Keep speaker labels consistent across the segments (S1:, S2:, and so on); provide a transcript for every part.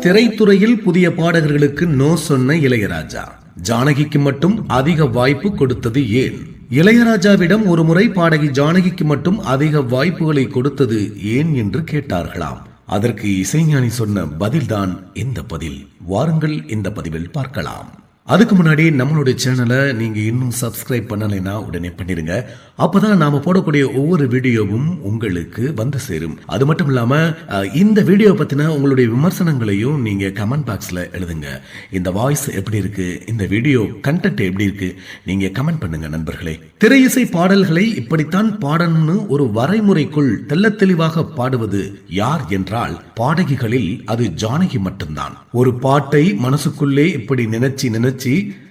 S1: திரைத்துறையில் புதிய பாடகர்களுக்கு நோ சொன்ன இளையராஜா. ஜானகிக்கு மட்டும் அதிக வாய்ப்பு கொடுத்தது ஏன்? இளையராஜாவிடம் ஒரு முறை பாடகி ஜானகிக்கு மட்டும் அதிக வாய்ப்புகளை கொடுத்தது ஏன் என்று கேட்டார்களாம். அதற்கு இசைஞானி சொன்ன பதில்தான் இந்த பதில். வாருங்கள் இந்த பதிவில் பார்க்கலாம். அதுக்கு முன்னாடி நம்மளுடைய சேனலை நீங்கள் இன்னும் சப்ஸ்கிரைப் பண்ணலைன்னா உடனே பண்ணிடுங்க அப்போ தான் நாம் போடக்கூடிய ஒவ்வொரு வீடியோவும் உங்களுக்கு வந்து சேரும். அது மட்டும் இல்லாமல் இந்த வீடியோ பற்றின உங்களுடைய விமர்சனங்களையும் நீங்கள் கமெண்ட் பாக்ஸில் எழுதுங்க. இந்த வாய்ஸ் எப்படி இருக்குது இந்த வீடியோ கண்டென்ட் எப்படி இருக்கு? நீங்கள் கமெண்ட் பண்ணுங்கள் நண்பர்களே. திரையிசை பாடல்களை இப்படித்தான் பாடணும்னு ஒரு வரைமுறைக்குள் தெல்ல தெளிவாக பாடுவது யார் என்றால் பாடகிகளில் அது ஜானகி மட்டும்தான். ஒரு பாட்டை மனசுக்குள்ளே இப்படி நினைச்சு நினைச்சு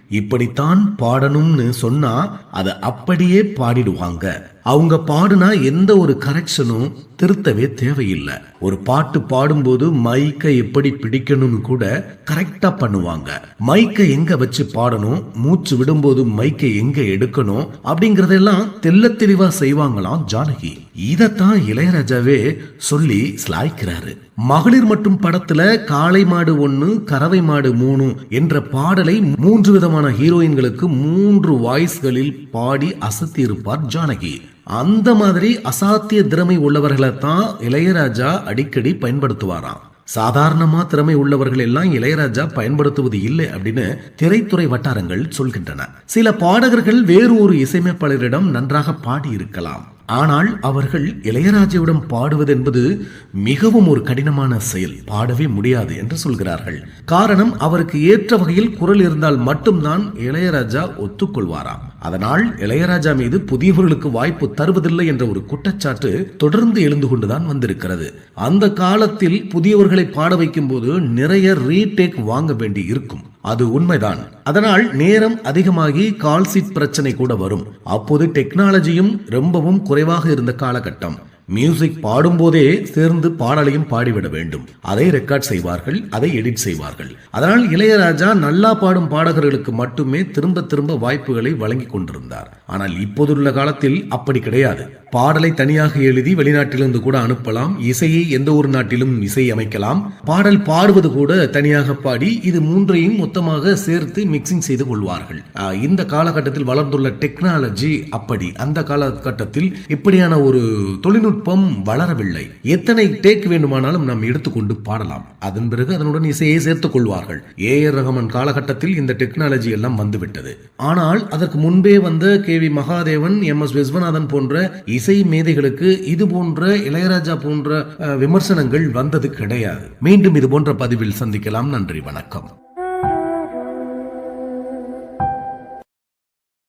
S1: இப்படித்தான் பாடணும்னு சொன்னா அதை அப்படியே பாடிடுவாங்க. அவங்க பாடுனா எந்த ஒரு கரெக்ஷனும் திருத்தவே தேவையில்லை. ஒரு பாட்டு பாடும்போது மைக்கை எப்படி பிடிக்கணும்னு கூட கரெக்டா பண்ணுவாங்க. மைக்கை எங்க வச்சு பாடணும்? மூச்சு விடும்போது மைக்கை எங்க எடுக்கணும்? அப்படிங்கறதெல்லாம் தெல்ல தெளிவா செய்வாங்களாம் ஜானகி. இதத்தான் இளையராஜாவே சொல்லி ஸ்லாய்க்கிறாரு மகளிர் மட்டும் படத்துல காளை மாடு ஒன்னு கறவை மாடு மூணு என்ற பாடலை மூன்று விதமான ஹீரோயின்களுக்கு மூன்று வாய்ஸ்களில் பாடி அசத்தி இருப்பார் ஜானகி. அந்த மாதிரி அசாத்திய திறமை உள்ளவர்களை தான் இளையராஜா அடிக்கடி பயன்படுத்துவாராம். சாதாரணமா திறமை உள்ளவர்கள் எல்லாம் இளையராஜா பயன்படுத்துவது இல்லை அப்படின்னு திரைத்துறை வட்டாரங்கள் சொல்கின்றன. சில பாடகர்கள் வேறு ஒரு இசையமைப்பாளரிடம் நன்றாக பாடியிருக்கலாம். ஆனால் அவர்கள் இளையராஜாவிடம் பாடுவது என்பது மிகவும் ஒரு கடினமான செயல். பாடவே முடியாது என்று சொல்கிறார்கள். காரணம் அவருக்கு ஏற்ற வகையில் குரல் இருந்தால் மட்டும்தான் இளையராஜா ஒத்துக்கொள்வாராம். அதனால் இளையராஜா மீது புதியவர்களுக்கு வாய்ப்பு தருவதில்லை என்ற ஒரு குற்றச்சாட்டு தொடர்ந்து எழுந்து கொண்டுதான் வந்திருக்கிறது. அந்த காலத்தில் புதியவர்களை பாட வைக்கும் போது நிறைய ரீடேக் வாங்க வேண்டி இருக்கும். அது உண்மைதான். அதனால் நேரம் அதிகமாகி கால் சீட் பிரச்சனை கூட வரும். அப்போது டெக்னாலஜியும் ரொம்பவும் குறைவாக இருந்த காலகட்டம். மியூசிக் பாடும்போதே சேர்ந்து பாடலையும் பாடிவிட வேண்டும். அதை ரெக்கார்ட் செய்வார்கள் அதை எடிட் செய்வார்கள். அதனால் இளையராஜா நல்லா பாடும் பாடகர்களுக்கு மட்டுமே திரும்ப திரும்ப வாய்ப்புகளை வழங்கி கொண்டிருந்தார். ஆனால் இப்போதுள்ள காலத்தில் அப்படி கிடையாது. பாடலை தனியாக எழுதி வெளிநாட்டிலிருந்து கூட அனுப்பலாம். இசையை எந்த ஒரு நாட்டிலும் இசை அமைக்கலாம். பாடல் பாடுவது கூட தனியாக பாடி இது மூன்றையும் மொத்தமாக சேர்த்து மிக்சிங் செய்து கொள்வார்கள். இந்த காலகட்டத்தில் வளர்ந்துள்ள டெக்னாலஜி அப்படி. அந்த காலகட்டத்தில் இப்படியான ஒரு தொழில்நுட்பம் வளரவில்லை. எத்தனை டேக் வேண்டுமானாலும் நாம் எடுத்துக்கொண்டு பாடலாம். அதன் பிறகு அதனுடன் இசையை சேர்த்துக் கொள்வார்கள். ஏ ஆர் ரஹ்மான் காலகட்டத்தில் இந்த டெக்னாலஜி எல்லாம் வந்துவிட்டது. ஆனால் அதற்கு முன்பே வந்த K K V Mahadevan M. S. Viswanathan போன்ற இசை மேதைகளுக்கு இது போன்ற இளையராஜா போன்ற விமர்சனங்கள் வந்தது கிடையாது. மீண்டும் இது போன்ற பதிவில் சந்திக்கலாம். நன்றி வணக்கம்.